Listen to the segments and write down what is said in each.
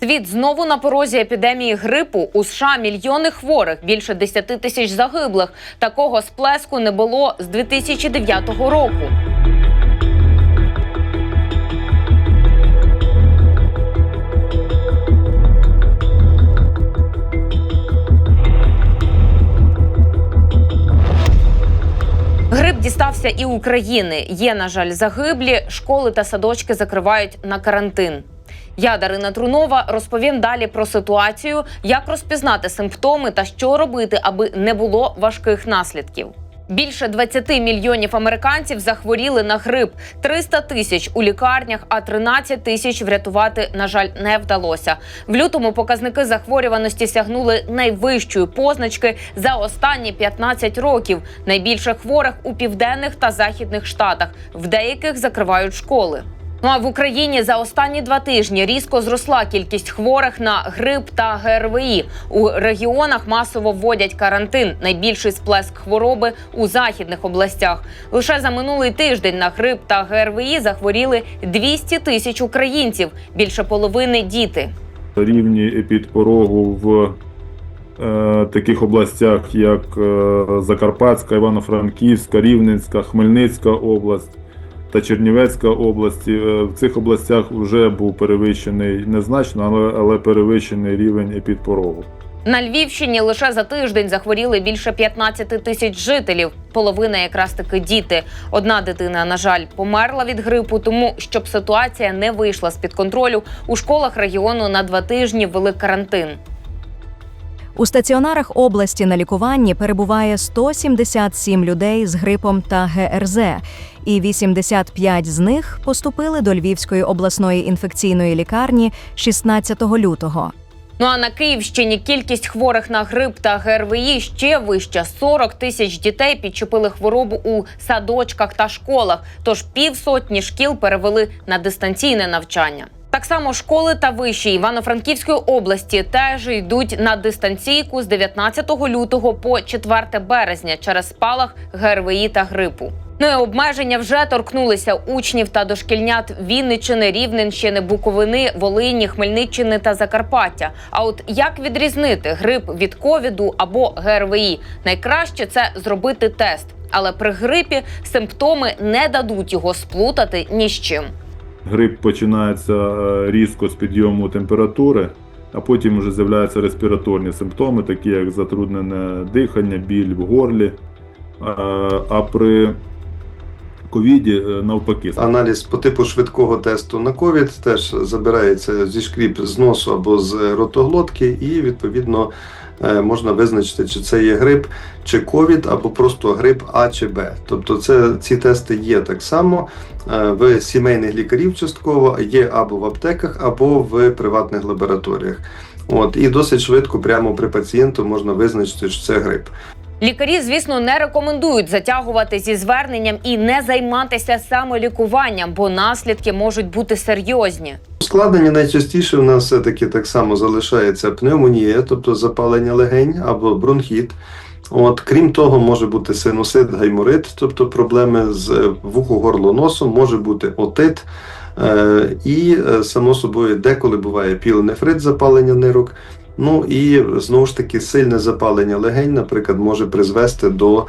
Світ знову на порозі епідемії грипу. У США мільйони хворих, більше 10 тисяч загиблих. Такого сплеску не було з 2009 року. Грип дістався і України. Є, на жаль, загиблі. Школи та садочки закривають на карантин. Я Дарина Трунова розповім далі про ситуацію, як розпізнати симптоми та що робити, аби не було важких наслідків. Більше 20 мільйонів американців захворіли на грип, 300 тисяч у лікарнях, а 13 тисяч врятувати, на жаль, не вдалося. В лютому показники захворюваності сягнули найвищої позначки за останні 15 років. Найбільше хворих у південних та західних штатах. В деяких закривають школи. Ну а в Україні за останні два тижні різко зросла кількість хворих на грип та ГРВІ. У регіонах масово вводять карантин. Найбільший сплеск хвороби у західних областях. Лише за минулий тиждень на грип та ГРВІ захворіли 200 тисяч українців. Більше половини діти. рівні епідпорогу в е, таких областях, як е, Закарпатська, Івано-Франківська, Рівненська, Хмельницька область та Чернівецька області. Е, в цих областях вже був перевищений незначно, але перевищений рівень епідпорогу. На Львівщині лише за тиждень захворіли більше 15 тисяч жителів. Половина якраз таки діти. Одна дитина, на жаль, померла від грипу. Тому, щоб ситуація не вийшла з під контролю, у школах регіону на два тижні ввели карантин. У стаціонарах області на лікуванні перебуває 177 людей з грипом та ГРЗ, і 85 з них поступили до Львівської обласної інфекційної лікарні 16 лютого. Ну а на Київщині кількість хворих на грип та ГРВІ ще вища. 40 тисяч дітей підчепили хворобу у садочках та школах. Тож півсотні шкіл перевели на дистанційне навчання. Так само школи та виші Івано-Франківської області теж йдуть на дистанційку з 19 лютого по 4 березня через спалах ГРВІ та грипу. Ну і обмеження вже торкнулися учнів та дошкільнят Вінниччини, Рівненщини, Буковини, Волині, Хмельниччини та Закарпаття. А от як відрізнити грип від ковіду або ГРВІ? Найкраще це зробити тест. Але при грипі симптоми не дадуть його сплутати ні з чим. Грип починається е, різко з підйому температури, а потім вже з'являються респіраторні симптоми, такі як затруднене дихання, біль в горлі. Е, А при ковіді е, навпаки. Аналіз по типу швидкого тесту на ковід теж забирається зі шкріп з носу або з ротоглотки, і відповідно е, можна визначити, чи це є грип, чи ковід, або просто грип А чи Б. Тобто, це ці тести є так само е, в сімейних лікарів частково, є або в аптеках, або в приватних лабораторіях. От і досить швидко, прямо при пацієнту, можна визначити, що це грип. Лікарі, звісно, не рекомендують затягувати зі зверненням і не займатися самолікуванням, бо наслідки можуть бути серйозні. Ускладнення найчастіше в нас все-таки так само залишається пневмонія, тобто запалення легень або бронхіт. От, крім того, може бути синусит, гайморит, тобто проблеми з вухо, горло, носом, може бути отит. Е, і, е, само собою, деколи буває пілонефрит, запалення нирок. Ну і знову ж таки сильне запалення легень, наприклад, може призвести до,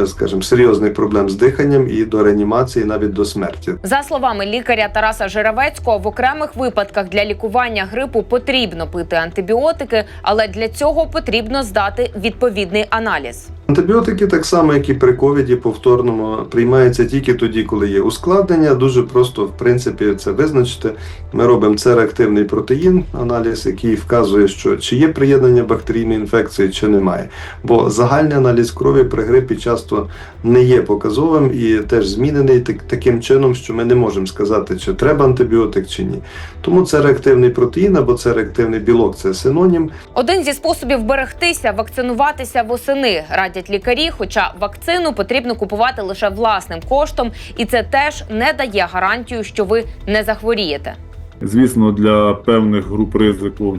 е, скажімо, серйозних проблем з диханням і до реанімації, навіть до смерті. За словами лікаря Тараса Жиравецького, в окремих випадках для лікування грипу потрібно пити антибіотики, але для цього потрібно здати відповідний аналіз. Антибіотики, так само, як і при ковіді, повторному приймаються тільки тоді, коли є ускладнення. Дуже просто, в принципі, це визначити. Ми робимо це реактивний протеїн, аналіз, який вказує, що чи є приєднання бактерійної інфекції, чи немає. Бо загальний аналіз крові при грипі часто не є показовим і теж змінений так- таким чином, що ми не можемо сказати, чи треба антибіотик, чи ні. Тому це реактивний протеїн або це реактивний білок це синонім. Один зі способів берегтися вакцинуватися восени радять лікарі. Хоча вакцину потрібно купувати лише власним коштом, і це теж не дає гарантію, що ви не захворієте. Звісно, для певних груп ризику,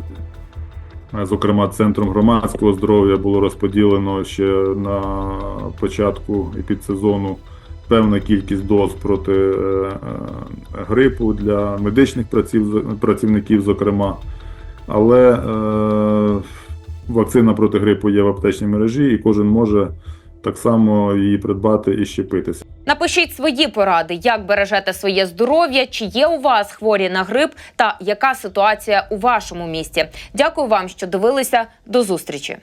е, зокрема центром громадського здоров'я, було розподілено ще на початку епідсезону певна кількість доз проти е, е, грипу для медичних працівників, зокрема. але е, вакцина проти грипу є в аптечній мережі, і кожен може так само її придбати і щепитися. Напишіть свої поради, як бережете своє здоров'я, чи є у вас хворі на грип, та яка ситуація у вашому місті. Дякую вам, що дивилися. До зустрічі.